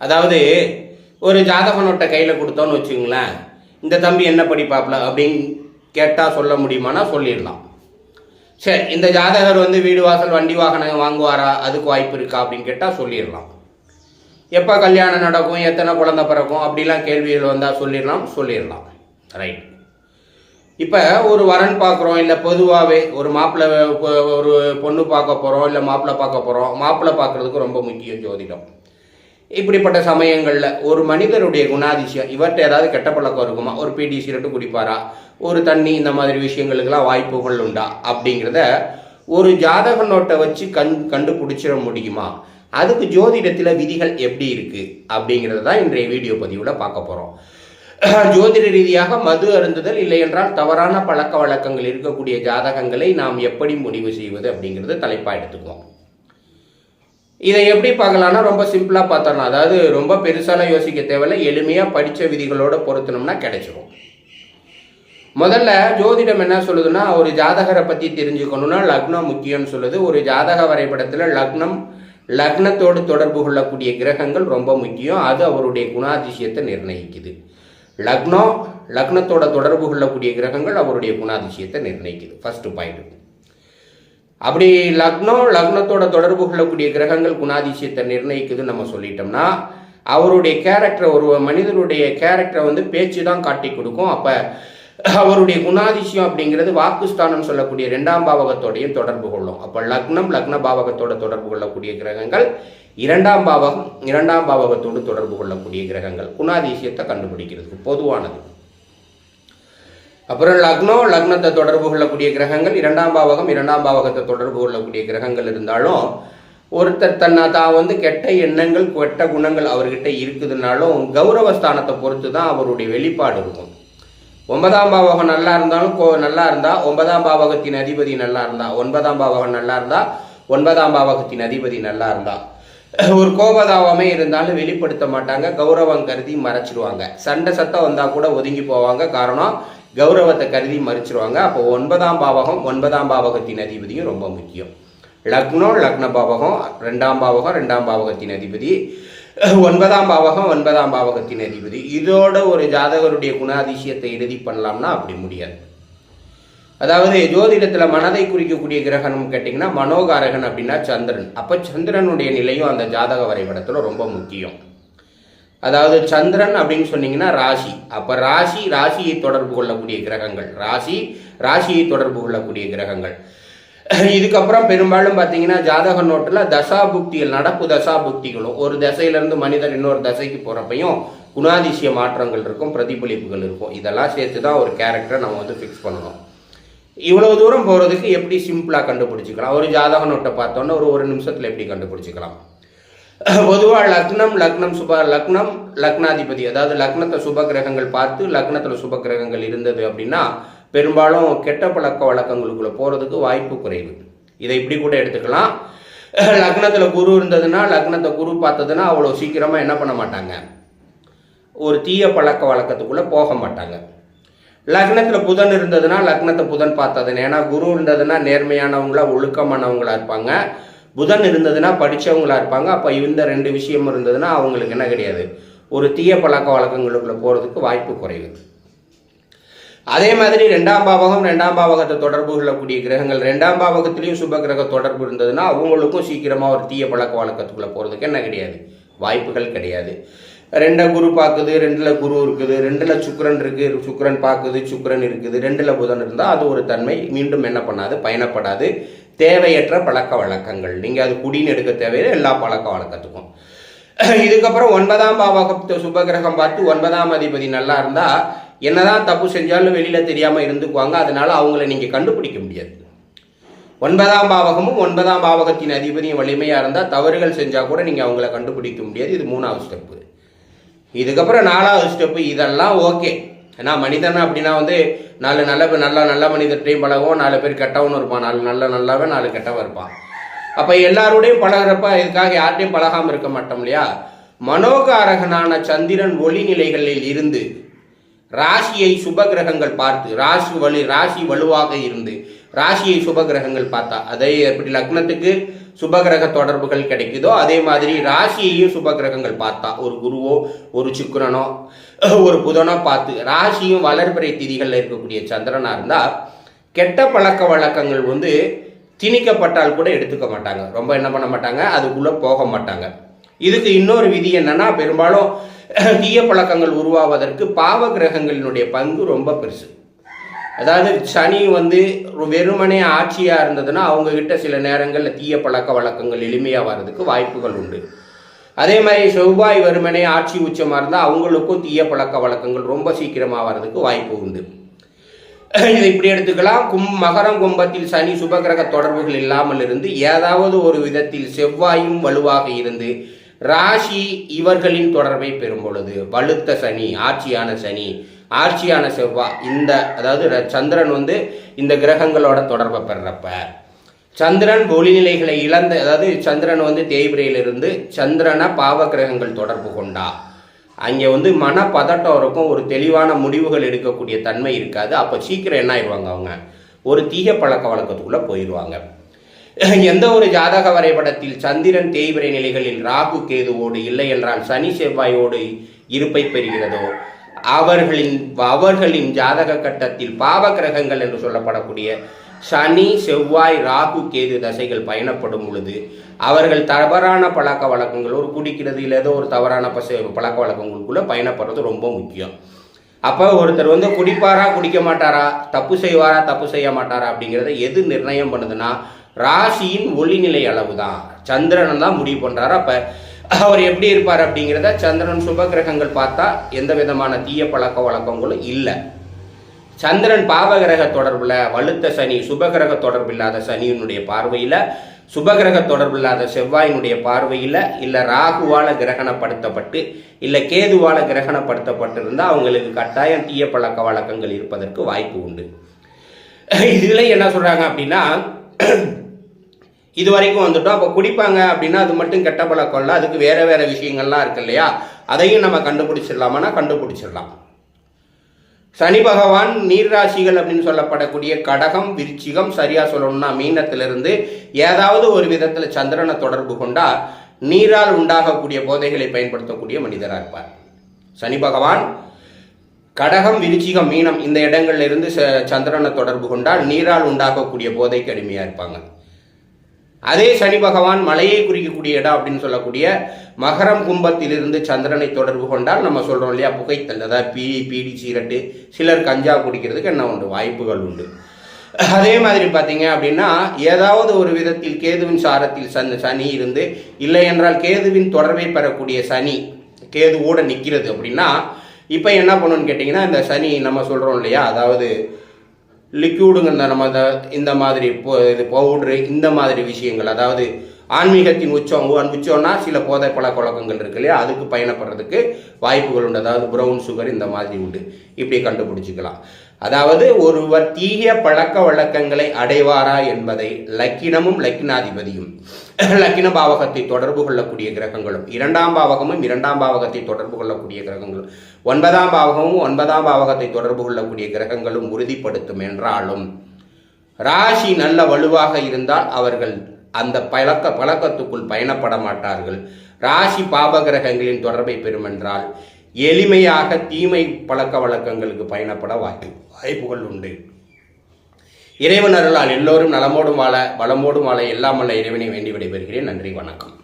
அதாவது ஒரு ஜாதக நோட்டை கையில் கொடுத்தோன்னு வச்சுங்களேன் இந்த தம்பி என்ன படிப்பாப்ல அப்படின்னு கேட்டால் சொல்ல முடியுமானா சொல்லிடலாம். சரி இந்த ஜாதகர் வந்து வீடு வாசல் வண்டி வாகனம் வாங்குவாரா அதுக்கு வாய்ப்பு இருக்கா அப்படின்னு கேட்டால் சொல்லிடலாம். எப்போ கல்யாணம் நடக்கும் எத்தனை குழந்தை பிறக்கும் அப்படிலாம் கேள்விகள் வந்தால் சொல்லிடலாம் சொல்லிடலாம். ரைட் இப்போ ஒரு வரன் பார்க்குறோம் இல்லை பொதுவாகவே ஒரு மாப்பிள்ளை ஒரு பொண்ணு பார்க்க போகிறோம் இல்லை மாப்பிள்ளை பார்க்க போகிறோம் மாப்பிள்ளை பார்க்குறதுக்கு ரொம்ப முக்கியம் ஜோதிடம். இப்படிப்பட்ட சமயங்களில் ஒரு மனிதருடைய குணாதிசயம் இவர்கிட்ட ஏதாவது கெட்ட பழக்கம் இருக்குமா? ஒரு பிடி சிரட்டு குடிப்பாரா? ஒரு தண்ணி இந்த மாதிரி விஷயங்களுக்கெல்லாம் வாய்ப்புகள் உண்டா? அப்படிங்கிறத ஒரு ஜாதக நோட்டை வச்சு கண் கண்டுபிடிச்சிட முடியுமா? அதுக்கு ஜோதிடத்தில் விதிகள் எப்படி இருக்குது அப்படிங்கிறத தான் இன்றைய வீடியோ பதிவில் பார்க்க போகிறோம் ஜோதிட ரீதியாக மது அருந்துதல் இல்லை என்றால் தவறான பழக்க வழக்கங்கள் இருக்கக்கூடிய ஜாதகங்களை நாம் எப்படி முடிவு செய்வது அப்படிங்கிறது தலைப்பாக எடுத்துக்குவோம். இதை எப்படி பார்க்கலாம்னா ரொம்ப சிம்பிளாக பார்த்தோம்னா அதாவது ரொம்ப பெருசாலாம் யோசிக்க தேவையில்ல எளிமையாக படித்த விதிகளோட பொருத்தணும்னா கிடைச்சிரும். முதல்ல ஜோதிடம் என்ன சொல்லுதுன்னா ஒரு ஜாதகரை பற்றி தெரிஞ்சுக்கணும்னா லக்னம் முக்கியம்னு சொல்லுது. ஒரு ஜாதக வரைபடத்தில் லக்னம் லக்னத்தோடு தொடர்பு கொள்ளக்கூடிய கிரகங்கள் ரொம்ப முக்கியம். அது அவருடைய குணாதிசயத்தை நிர்ணயிக்குது. லக்னம் லக்னத்தோட தொடர்பு கொள்ளக்கூடிய கிரகங்கள் அவருடைய குணாதிசயத்தை நிர்ணயிக்குது. ஃபர்ஸ்ட் பாயிண்ட் அப்படி லக்னம் லக்னத்தோட தொடர்பு கொள்ளக்கூடிய கிரகங்கள் குணாதிசயத்தை நிர்ணயிக்குதுன்னு நம்ம சொல்லிட்டோம்னா அவருடைய கேரக்டர் ஒரு மனிதனுடைய கேரக்டரை வந்து பேச்சு தான் காட்டி கொடுக்கும். அப்போ அவருடைய குணாதிசயம் அப்படிங்கிறது வாக்குஸ்தானம் சொல்லக்கூடிய ரெண்டாம் பாவகத்தோடையும் தொடர்பு கொள்ளும். அப்போ லக்னம் லக்ன பாவகத்தோட தொடர்பு கொள்ளக்கூடிய கிரகங்கள் இரண்டாம் பாவகம் இரண்டாம் பாவகத்தோடு தொடர்பு கொள்ளக்கூடிய கிரகங்கள். குணாதிசயத்தை கண்டுபிடிக்கிறதுக்கு பொதுவானது. அப்புறம் லக்னம் லக்னத்தை தொடர்பு கொள்ளக்கூடிய கிரகங்கள் இரண்டாம் பாவகம் இரண்டாம் பாவகத்தை தொடர்பு கொள்ளக்கூடிய கிரகங்கள் இருந்தாலும் ஒருத்தர் தன்னை தான் வந்து கெட்ட எண்ணங்கள் கெட்ட குணங்கள் அவர்கிட்ட இருக்குதுனாலும் கௌரவஸ்தானத்தை பொறுத்து தான் அவருடைய வெளிப்பாடு இருக்கும். ஒன்பதாம் பாவகம் நல்லா இருந்தாலும் கோ நல்லா இருந்தா ஒன்பதாம் பாவகத்தின் அதிபதி நல்லா இருந்தா ஒன்பதாம் பாவகம் நல்லா இருந்தா ஒன்பதாம் பாவகத்தின் அதிபதி நல்லா இருந்தா. ஒரு கோபதாபமே இருந்தாலும் வெளிப்படுத்த மாட்டாங்க கௌரவம் கருதி மறைச்சிருவாங்க. சண்டை சத்தம் வந்தா கூட ஒதுங்கி போவாங்க. காரணம் கௌரவத்தை கருதி மறைச்சிருவாங்க. அப்போ ஒன்பதாம் பாவகம் ஒன்பதாம் பாவகத்தின் அதிபதியும் ரொம்ப முக்கியம். லக்னம் லக்ன பாவகம் ரெண்டாம் பாவகம் ரெண்டாம் பாவகத்தின் அதிபதி. ஒன்பதாம் பாவகம் ஒன்பதாம் பாவகத்தின் அதிபதி. இதோட ஒரு ஜாதகருடைய குணாதிசயத்தை எழுதி பண்ணலாம்னா அப்படி முடியாது. அதாவது ஜோதிடத்தில் மனதை குறிக்கக்கூடிய கிரகணம் கேட்டிங்கன்னா மனோகாரகன் அப்படின்னா சந்திரன். அப்போ சந்திரனுடைய நிலையும் அந்த ஜாதக வரைபடத்தில் ரொம்ப முக்கியம். அதாவது சந்திரன் அப்படின்னு சொன்னீங்கன்னா ராசி. அப்போ ராசி ராசியை தொடர்பு கொள்ளக்கூடிய கிரகங்கள். ராசி ராசியை தொடர்பு கொள்ளக்கூடிய கிரகங்கள். இதுக்கப்புறம் பெரும்பாலும் பார்த்தீங்கன்னா ஜாதக நோட்டில் தசாபுக்திகள் நடப்பு தசாபுக்திகளும் ஒரு தசையிலேருந்து மனிதர் இன்னொரு தசைக்கு போகிறப்பையும் குணாதிசய மாற்றங்கள் இருக்கும் பிரதிபலிப்புகள் இருக்கும். இதெல்லாம் சேர்த்து தான் ஒரு கேரக்டரை நம்ம வந்து ஃபிக்ஸ் பண்ணணும். இவ்வளவு தூரம் போகிறதுக்கு எப்படி சிம்பிளாக கண்டுபிடிச்சிக்கலாம்? ஒரு ஜாதக நோட்டை பார்த்தோன்னா ஒரு ஒரு நிமிஷத்தில் எப்படி கண்டுபிடிச்சிக்கலாம்? பொதுவாக லக்னம் லக்னம் சுப லக்னம் லக்னாதிபதி. அதாவது லக்னத்தை சுப கிரகங்கள் பார்த்து லக்னத்தில் சுப கிரகங்கள் இருந்தது அப்படின்னா பெரும்பாலும் கெட்ட பழக்க வழக்கங்களுக்குள்ளே போகிறதுக்கு வாய்ப்பு குறைவு. இதை இப்படி கூட எடுத்துக்கலாம். லக்னத்தில் குரு இருந்ததுன்னா லக்னத்தை குரு பார்த்ததுன்னா அவ்வளோ சீக்கிரமாக என்ன பண்ண மாட்டாங்க? ஒரு தீய பழக்க வழக்கத்துக்குள்ளே போக மாட்டாங்க. லக்னத்தில் புதன் இருந்ததுன்னா லக்னத்தை புதன் பார்த்ததுன்னு. ஏன்னா குரு இருந்ததுன்னா நேர்மையானவங்களா ஒழுக்கமானவங்களா இருப்பாங்க. புதன் இருந்ததுன்னா படித்தவங்களா இருப்பாங்க. அப்போ இந்த ரெண்டு விஷயம் இருந்ததுன்னா அவங்களுக்கு என்ன கிடையாது? ஒரு தீய பழக்க வழக்கங்களுக்குள்ள போகிறதுக்கு வாய்ப்பு குறைவு. அதே மாதிரி ரெண்டாம் பாவகம் ரெண்டாம் பாவகத்தை தொடர்பு கொள்ளக்கூடிய கிரகங்கள் ரெண்டாம் பாவகத்திலையும் சுப கிரக தொடர்பு இருந்ததுன்னா அவங்களுக்கும் சீக்கிரமாக ஒரு தீய பழக்க வழக்கத்துக்குள்ளே போகிறதுக்கு என்ன கிடையாது? வாய்ப்புகள் கிடையாது. ரெண்டை குரு பார்க்குது ரெண்டில் குரு இருக்குது ரெண்டில் சுக்கரன் இருக்குது சுக்கரன் பார்க்குது சுக்கரன் இருக்குது ரெண்டில் புதன் இருந்தால் அது ஒரு தன்மை. மீண்டும் என்ன பண்ணாது பயணப்படாது. தேவையற்ற பழக்க வழக்கங்கள். நீங்கள் அது குடின்னு எடுக்க தேவையில்லை எல்லா பழக்க வழக்கத்துக்கும். இதுக்கப்புறம் ஒன்பதாம் பாவகத்தை சுபகிரகம் பார்த்து ஒன்பதாம் அதிபதி நல்லா இருந்தால் என்னதான் தப்பு செஞ்சாலும் வெளியில தெரியாம இருந்துக்குவாங்க. அதனால அவங்கள நீங்க கண்டுபிடிக்க முடியாது. ஒன்பதாம் பாவகமும் ஒன்பதாம் பாவகத்தின் அதிபதியும் வலிமையா இருந்தா தவறுகள் செஞ்சா கூட நீங்க அவங்கள கண்டுபிடிக்க முடியாது. இது மூணாவது ஸ்டெப்பு. இதுக்கப்புறம் நாலாவது ஸ்டெப்பு இதெல்லாம் ஓகே ஏன்னா மனிதன் அப்படின்னா வந்து நாலு நல்ல பேர் நல்ல நல்ல மனிதர்கிட்டையும் பழகுவோம் நாலு பேர் கெட்டவனும் இருப்பான். நாலு நல்ல நல்லாவே நாலு கெட்டவன் இருப்பான். அப்போ எல்லாரோடையும் பழகிறப்ப இதுக்காக யார்ட்டையும் பழகாமல் இருக்க மாட்டோம் இல்லையா? மனோகாரகனான சந்திரன் ஒளி நிலைகளில் இருந்து ராசியை சுப கிரகங்கள் பார்த்து ராசி வலு ராசி வலுவாக இருந்து ராசியை சுப கிரகங்கள் பார்த்தா அதே எப்படி லக்னத்துக்கு சுப கிரக தொடர்புகள் கிடைக்குதோ அதே மாதிரி ராசியையும் சுப கிரகங்கள் பார்த்தா ஒரு குருவோ ஒரு சுக்கரனோ ஒரு புதனோ பார்த்து ராசியும் வளர்பிறை திதிகளில் இருக்கக்கூடிய சந்திரனா இருந்தால் கெட்ட பழக்க வழக்கங்கள் வந்து திணிக்கப்பட்டால் கூட எடுத்துக்க மாட்டாங்க. ரொம்ப என்ன பண்ண மாட்டாங்க? அதுக்குள்ளே போக மாட்டாங்க. இதுக்கு இன்னொரு விதி என்னன்னா பெரும்பாலும் தீய பழக்கங்கள் உருவாவதற்கு பாவ கிரகங்களினுடைய பங்கு ரொம்ப பெருசு. அதாவது சனி வந்து வெறுமனே ஆட்சியாக இருந்ததுன்னா அவங்க கிட்ட சில நேரங்களில் தீய பழக்க வழக்கங்கள் எளிமையாக வர்றதுக்கு வாய்ப்புகள் உண்டு. அதே மாதிரி செவ்வாய் வெறுமனே ஆட்சி உச்சமாக இருந்தால் அவங்களுக்கும் தீய பழக்க வழக்கங்கள் ரொம்ப சீக்கிரமாக வர்றதுக்கு வாய்ப்பு உண்டு. இதை இப்படி எடுத்துக்கலாம். கும் மகரம் கும்பத்தில் சனி சுபகிரக தொடர்புகள் இல்லாமல் இருந்து ஏதாவது ஒரு விதத்தில் செவ்வாயும் வலுவாக இருந்து ராசி இவர்களின் தொடர்பை பெறும் பொழுது வலுத்த சனி ஆட்சியான சனி ஆட்சியான செவ்வாய் இந்த அதாவது ர- சந்திரன் வந்து இந்த கிரகங்களோட தொடர்பை பெறப்ப. சந்திரன் ஒளிநிலைகளை இழந்த அதாவது சந்திரன் வந்து தேய்பிரையிலிருந்து சந்திரனை பாவ கிரகங்கள் தொடர்பு கொண்டா. அங்கே வந்து மன பதட்டம் இருக்கும் ஒரு தெளிவான முடிவுகள் எடுக்கக்கூடிய தன்மை இருக்காது. அப்போ சீக்கிரம் என்ன ஆயிடுவாங்க அவங்க? ஒரு தீய பழக்க வழக்கத்துக்குள்ளே போயிடுவாங்க. எந்த ஒரு ஜாதக வரைபடத்தில் சந்திரன் தேய்பிரை நிலைகளில் ராகு கேதுவோடு இல்லை என்றால் சனி செவ்வாயோடு இருப்பை பெறுகிறதோ அவர்களின் அவர்களின் ஜாதக கட்டத்தில் பாவ கிரகங்கள் என்று சொல்லப்படக்கூடிய சனி செவ்வாய் ராகு கேது தசைகள் பயணப்படும் பொழுது அவர்கள் தவறான பழக்க வழக்கங்கள் ஒரு குடிக்கிறது இல்லை ஏதோ ஒரு தவறான பச பழக்க வழக்கங்களுக்குள்ளே பயணப்படுறது ரொம்ப முக்கியம். அப்போ ஒருத்தர் வந்து குடிப்பாரா குடிக்க மாட்டாரா தப்பு செய்வாரா தப்பு செய்ய மாட்டாரா அப்படிங்கிறத எது நிர்ணயம் பண்ணுதுன்னா ராசியின் ஒளிநிலை அளவு தான் சந்திரன் தான் முடிவு பண்ணுறாரு அப்போ அவர் எப்படி இருப்பார் அப்படிங்கிறத சந்திரன் சுப கிரகங்கள் பார்த்தா எந்த விதமான தீய பழக்க வழக்கங்களும் இல்லை. சந்திரன் பாவகிரக தொடர்பில் வலுத்த சனி சுபகிரக தொடர்பு இல்லாத சனியினுடைய பார்வையில் சுபகிரக தொடர்பு இல்லாத செவ்வாயினுடைய பார்வையில் இல்லை ராகுவால் கிரகணப்படுத்தப்பட்டு இல்லை கேதுவால கிரகணப்படுத்தப்பட்டிருந்தால் அவங்களுக்கு கட்டாயம் தீய பழக்க வழக்கங்கள் இருப்பதற்கு வாய்ப்பு உண்டு. இதில் என்ன சொல்கிறாங்க அப்படின்னா இது வரைக்கும் வந்துட்டோம். அப்போ குடிப்பாங்க அப்படின்னா அது மட்டும் கெட்ட பழக்கம் இல்லை. அதுக்கு வேற வேற விஷயங்கள்லாம் இருக்கு இல்லையா? அதையும் நம்ம கண்டுபிடிச்சிடலாமானா கண்டுபிடிச்சிடலாம். சனி பகவான் நீர் ராசிகள் அப்படின்னு சொல்லப்படக்கூடிய கடகம் விருச்சிகம் சரியா சொல்லணும்னா மீனத்திலிருந்து ஏதாவது ஒரு விதத்தில் சந்திரனை தொடர்பு கொண்டா நீரால் உண்டாகக்கூடிய போதைகளை பயன்படுத்தக்கூடிய மனிதராக இருப்பார். சனி பகவான் கடகம் விருச்சிகம் மீனம் இந்த இடங்கள்ல இருந்து ச- சந்திரனை தொடர்பு கொண்டால் நீரால் உண்டாகக்கூடிய போதைக்கு அடிமையா இருப்பாங்க. அதே சனி பகவான் மலையை குறிக்கக்கூடிய இடம் அப்படின்னு சொல்லக்கூடிய மகரம் கும்பத்திலிருந்து சந்திரனை தொடர்பு கொண்டால் நம்ம சொல்றோம் இல்லையா புகைத்தல் அதாவது பீடி பீடி சீரட்டு சிலர் கஞ்சா குடிக்கிறதுக்கு என்ன உண்டு? வாய்ப்புகள் உண்டு. அதே மாதிரி பார்த்தீங்க அப்படின்னா ஏதாவது ஒரு விதத்தில் கேதுவின் சாரத்தில் சன் சனி இருந்து இல்லை என்றால் கேதுவின் தொடர்பை பெறக்கூடிய சனி கேதுவோட நிற்கிறது அப்படின்னா இப்போ என்ன பண்ணணும்னு கேட்டிங்கன்னா இந்த சனி நம்ம சொல்கிறோம் இல்லையா அதாவது லிக்யூடுங்க நம்ம இந்த இந்த மாதிரி பொ- இது பவுட்ரு இந்த மாதிரி விஷயங்கள் அதாவது ஆன்மீகத்தின் உச்சம் உச்சம்னா சில போதை பழக்க வழக்கங்கள் இருக்கு இல்லையா? அதுக்கு பயணப்படுறதுக்கு வாய்ப்புகள் உண்டு. அதாவது ப்ரௌன் சுகர் இந்த மாதிரி உண்டு. இப்படி கண்டுபிடிச்சிக்கலாம். அதாவது ஒருவர் தீய பழக்க வழக்கங்களை அடைவாரா என்பதை லக்கினமும் லக்கினாதிபதியும் லக்கின பாவகத்தை தொடர்பு கொள்ளக்கூடிய கிரகங்களும் இரண்டாம் பாவகமும் இரண்டாம் பாவகத்தை தொடர்பு கொள்ளக்கூடிய கிரகங்களும் ஒன்பதாம் பாவகமும் ஒன்பதாம் பாவகத்தை தொடர்பு கொள்ளக்கூடிய கிரகங்களும் உறுதிப்படுத்தும் என்றாலும் ராசி நல்ல வலுவாக இருந்தால் அவர்கள் அந்த பழக்க பழக்கத்துக்குள் பயணப்பட மாட்டார்கள். ராசி பாபகிரகங்களின் தொடர்பை பெறுமென்றால் எளிமையாக தீமை பழக்க வழக்கங்களுக்கு பயணப்பட வாய்ப்பு வாய்ப்புகள் உண்டு. இறைவன் அருளால் எல்லோரும் நலமோடும் வாழ வளமோடும் வாழ எல்லாம் வல்ல இறைவனை வேண்டி விடைபெறுகிறேன். நன்றி வணக்கம்.